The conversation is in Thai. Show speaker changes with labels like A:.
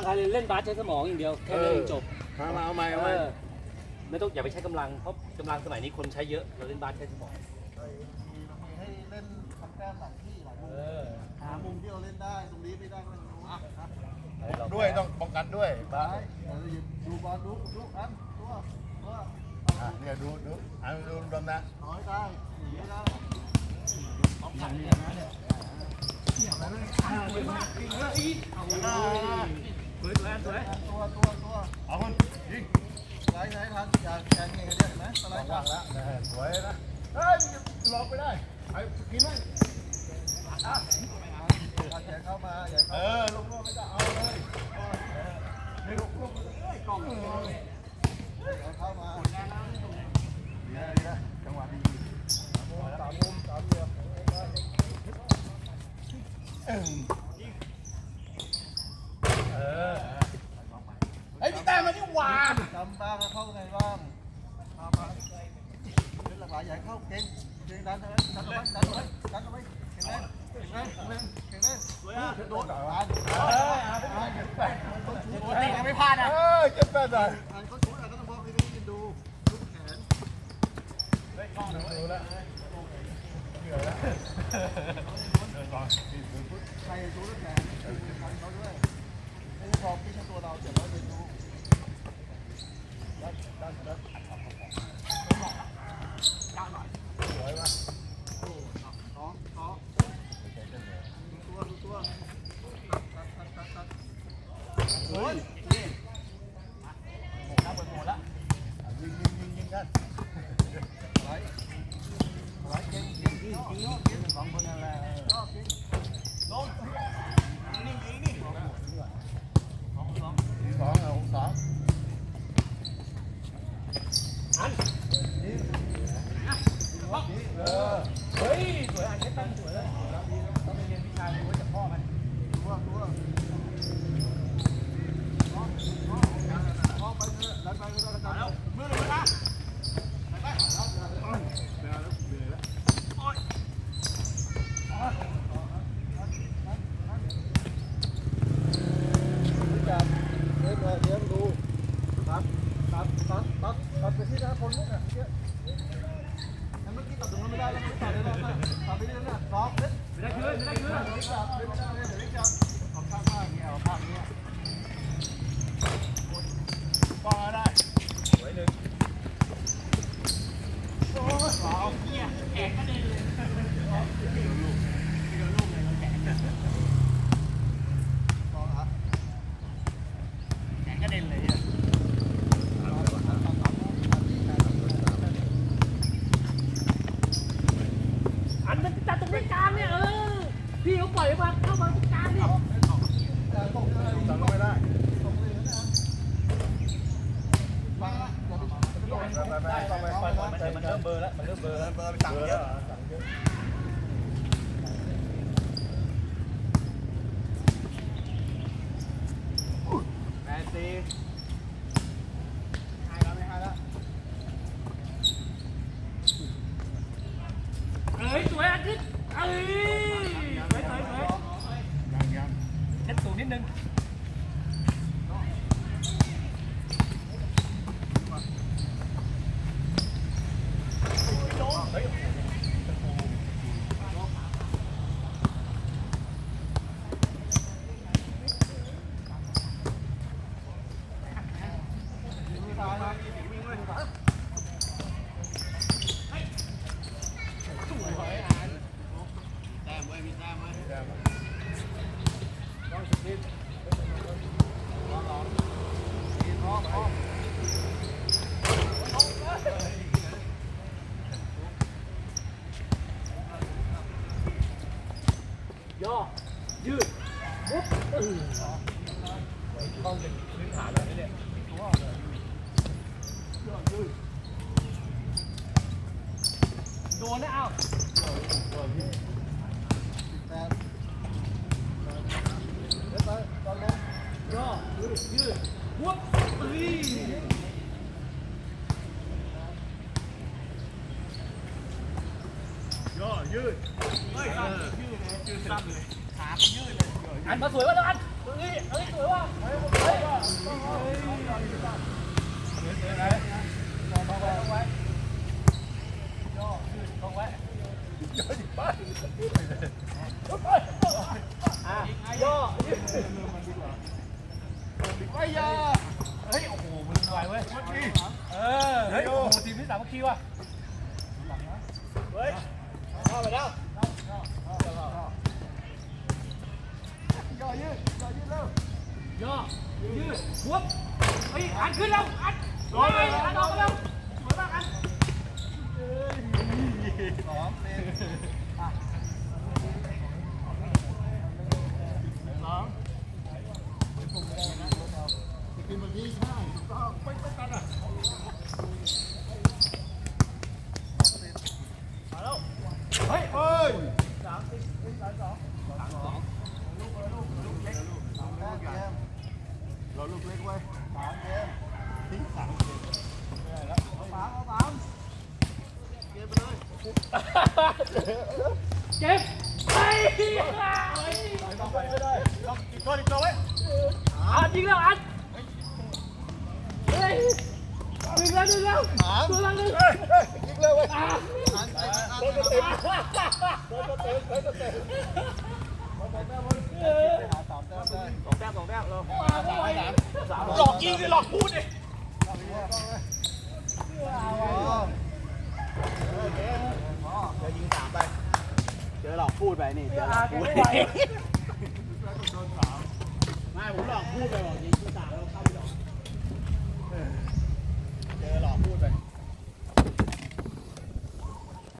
A: งใครเลยเล่นบาสใช้สมองอย่างเดียวแค่นั้นเองจบ
B: มามาเอาใหม่เอา
A: เอ
B: ใหม่
A: อไม่ต้องอย่าไปใช้กำลังเพราะกำลังสมัยนี้คนใช้เยอะเราเล่นบาสใช้สมอง
C: ให้เล่นทำแต้มหลายที่หลายมุม
A: เออ
C: หามุมที่เราเล่นได้ตรงนี้ไม่ได้ก็ตรงนู้นอะครับ
B: ด้วยต้องป้องกันด้วย
C: ไปเดี๋ยวหยิบดูบอลดูดูอันตัวตัว
B: อะเนี่ยดูดูอันดูดมนะ
C: น้อยได้หนีไม่ได้ ตัวตัวตัว
B: เอาคนยิง
C: ไหนไหนทันอย่าแข่งเงี้ยเดียวเห็นไหมสไล
B: สอง
C: ด์
B: ว่างแล้วนะสวยนะเฮ้ยหลอกไปได้ไอ้กินไหม
C: อย่าแข่งเข้ามาอย่า
B: เอ
C: เข้า
B: อลงลงไม่ต้องเอาเลยนี่ลงลง
C: อย่าเข้ามาดีนะดีนะจังหวะดีสามมุมสามเหลี่ยม
B: เออไอ้พี่แต่มันนี่หวาน
C: จำบ้างแล้ว เข้าไงบ้างมามาเล่นหลากหลายอย่าเข้าเก่งเก่งดันเลยดันเอาไว้ดันเอาไว้ดันเอาไว้เก่งแน่เก่งแน่เก่งแน่เก่งแน่โดนดัน
B: เออเอาไปเอาเจ็ดแปด
C: ปกติไม่พลาดอะ
B: เออเจ็ดแปดเลย
C: อันเขาชุดอะก็ต้องบอกให้พี่ดูลูกแขน
B: ดูแล้วเหนื่อยแล้วเดินก่อน
C: ใครดูลูกแขนทันเขาด้วยไม่พอพี่ใช้ตัวเราเดี๋ยวเราเรียนรู้ท้องท้องตัวดูตัวตัดตัดตัดตัดตัด โอ้ย
B: ยิงยิงยิงยิงกัน
C: ไหลไหลเก่งเก่งเก่งเก่งสองคนนั่นแหละชอบเก่ง
B: ยิงสองเอาสอง
A: เฮ้ยสวยอะแค่ตั้งสวยแล้วต้องไปเรียนวิชาดูจากพ่อมัน
C: ตัวตัวท้องท้องท้องไปเถอะดันไปก็ได้กันแล้วมือเลยนะไปไปแล้ว จับเลี้ยงเลยเลี้ยงดูตัดตัดตัดตัดตัดไปที่หน้า คนลูกอะเยอะอันเมื่อกี้ตัดตรงนั้นไม่ได้แล้วไม่ตัดเลยนะตัดไปเรื่อยๆล็อกเล็ด
A: ไม่ได้คืนไม่ได้คืน
C: เล็กจับเล็กจับเล็กจับเอาข้างข้างเงี้ยเอาข้างเงี้ย
B: ป้องได้
A: สวยหนึ่งโอ้ยเอาเหี้ยแขกก็เดินเลย
C: ต่อละ
A: แขกก็เดินเลยอะอันมันจัดตรงนี้กลางเนี่ยเออพี่เขาปล่อยมาเข้ามาตรงกลางเนี่ย
B: สั่งไม่ได้
C: ฟังนะอย่าไป
B: ไปไปไปไปไปไปมันเริ่ มเบอร์แล้วมันเริ่มเบอร์แล้วเบอร์ไปสั่งเยอะสั่งเยอะ
C: แปดสี่ให้แล้วไม่ให้แล้ว
A: เอ้ยสวยอันนี้เอ้ยสวยสวยสวย
B: ยังยัง
A: เช็ดสูงนิดนึง
C: มือซ้ายนะมือซ้าย
A: ย่อ ยืดปุ๊บเออต้องเป็นพื้นฐานแบบนี้เนี่ย โดนนะเอ้า
C: ย่อ
A: ยืดยืดปุ๊บเอ้ย
B: ย่อยืด
A: เฮ้ยยืดยืดซ้ำเลยขายืดเลยอันมาสวยว่ะแล้วอัน ไอ้ยาเฮ้ย โอ้โห มึงไหวเว้ยเออ เฮ้ย โอ้โหทีมที่สามัคคีว่ะ ย่
C: อยืด
A: หัวบเฮ้ยอันขึ้นแล้วอันโดนเลยอันออกมาแล้วสวยมากอัน
C: สองเซน
A: สอง
C: กินแบบนี้ใช่ถูกต้องไม่ต้องกันอะ
A: มาแล้ว
C: เฮ้ยเฮ้ย
A: สามสิบเฮ้ยสามสองสามสอง
C: ลูกลูกลูกเล็กสามเกมเราลูกเล็กไว้สามเกมทิ้งสามเกมเอาสามเอาสามเกมไปเลย
A: เก็บไป
C: ต้องไปไม่ได้
A: ต้องอีกตัวอีตัวไว้อันจริงแล้วอันเฮ้ยดึงแล้วดึงแล้ว
C: สาม
A: ตัวละหนึ่ง
C: ยิงเร็วเว้ย
A: อั
C: นเต็มอันเต็มเต็มเต็มเต็มเต็มไปหาสามแต้มได้
A: สองแต้มสองแต้มเรา หลอกยิงดิหลอกพูดดิ
C: จะยิงสามไป เจอหลอกพูดไปนี่ เจอหลอกพูด
A: ไม่ผมหลอกพูดไปบอกยิงสามแล้วเข้าไปหลอก
C: เจอหลอกพูดไป